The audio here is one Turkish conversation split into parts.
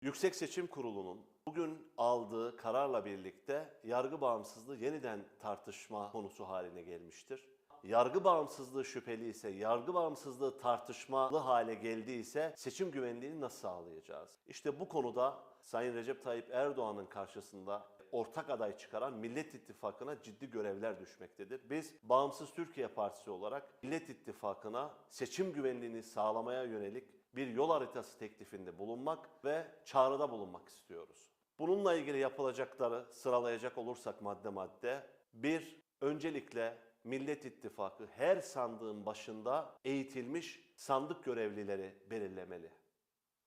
Yüksek Seçim Kurulu'nun bugün aldığı kararla birlikte yargı bağımsızlığı yeniden tartışma konusu haline gelmiştir. Yargı bağımsızlığı şüpheli ise, yargı bağımsızlığı tartışmalı hale geldiyse seçim güvenliğini nasıl sağlayacağız? İşte bu konuda Sayın Recep Tayyip Erdoğan'ın karşısında ortak aday çıkaran Millet İttifakı'na ciddi görevler düşmektedir. Biz Bağımsız Türkiye Partisi olarak Millet İttifakı'na seçim güvenliğini sağlamaya yönelik bir yol haritası teklifinde bulunmak ve çağrıda bulunmak istiyoruz. Bununla ilgili yapılacakları sıralayacak olursak madde madde, bir, öncelikle Millet İttifakı her sandığın başında eğitilmiş sandık görevlileri belirlemeli.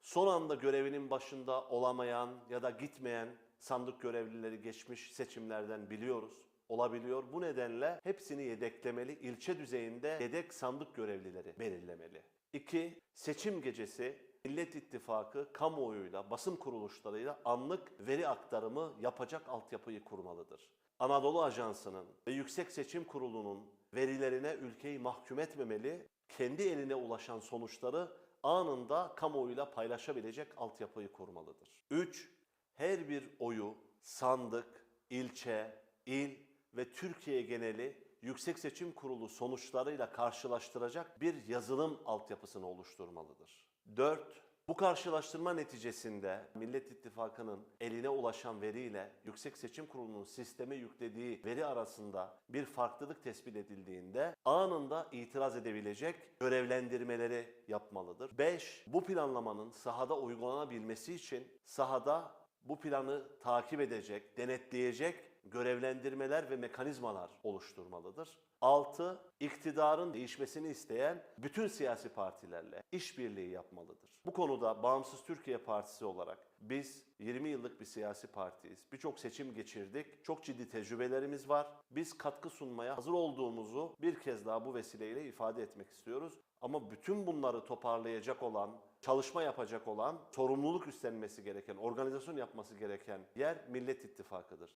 Son anda görevinin başında olamayan ya da gitmeyen sandık görevlileri geçmiş seçimlerden biliyoruz. Olabiliyor. Bu nedenle hepsini yedeklemeli, ilçe düzeyinde yedek sandık görevlileri belirlemeli. 2. Seçim gecesi Millet İttifakı kamuoyuyla, basın kuruluşlarıyla anlık veri aktarımı yapacak altyapıyı kurmalıdır. Anadolu Ajansı'nın ve Yüksek Seçim Kurulu'nun verilerine ülkeyi mahkum etmemeli, kendi eline ulaşan sonuçları anında kamuoyuyla paylaşabilecek altyapıyı kurmalıdır. 3. Her bir oyu sandık, ilçe, il ve Türkiye geneli Yüksek Seçim Kurulu sonuçlarıyla karşılaştıracak bir yazılım altyapısını oluşturmalıdır. 4. Bu karşılaştırma neticesinde Millet İttifakı'nın eline ulaşan veriyle Yüksek Seçim Kurulu'nun sisteme yüklediği veri arasında bir farklılık tespit edildiğinde anında itiraz edebilecek görevlendirmeleri yapmalıdır. 5. Bu planlamanın sahada uygulanabilmesi için sahada bu planı takip edecek, denetleyecek görevlendirmeler ve mekanizmalar oluşturmalıdır. 6. iktidarın değişmesini isteyen bütün siyasi partilerle işbirliği yapmalıdır. Bu konuda Bağımsız Türkiye Partisi olarak biz 20 yıllık bir siyasi partiyiz. Birçok seçim geçirdik. Çok ciddi tecrübelerimiz var. Biz katkı sunmaya hazır olduğumuzu bir kez daha bu vesileyle ifade etmek istiyoruz. Ama bütün bunları toparlayacak olan, çalışma yapacak olan, sorumluluk üstlenmesi gereken, organizasyon yapması gereken yer Millet İttifakı'dır.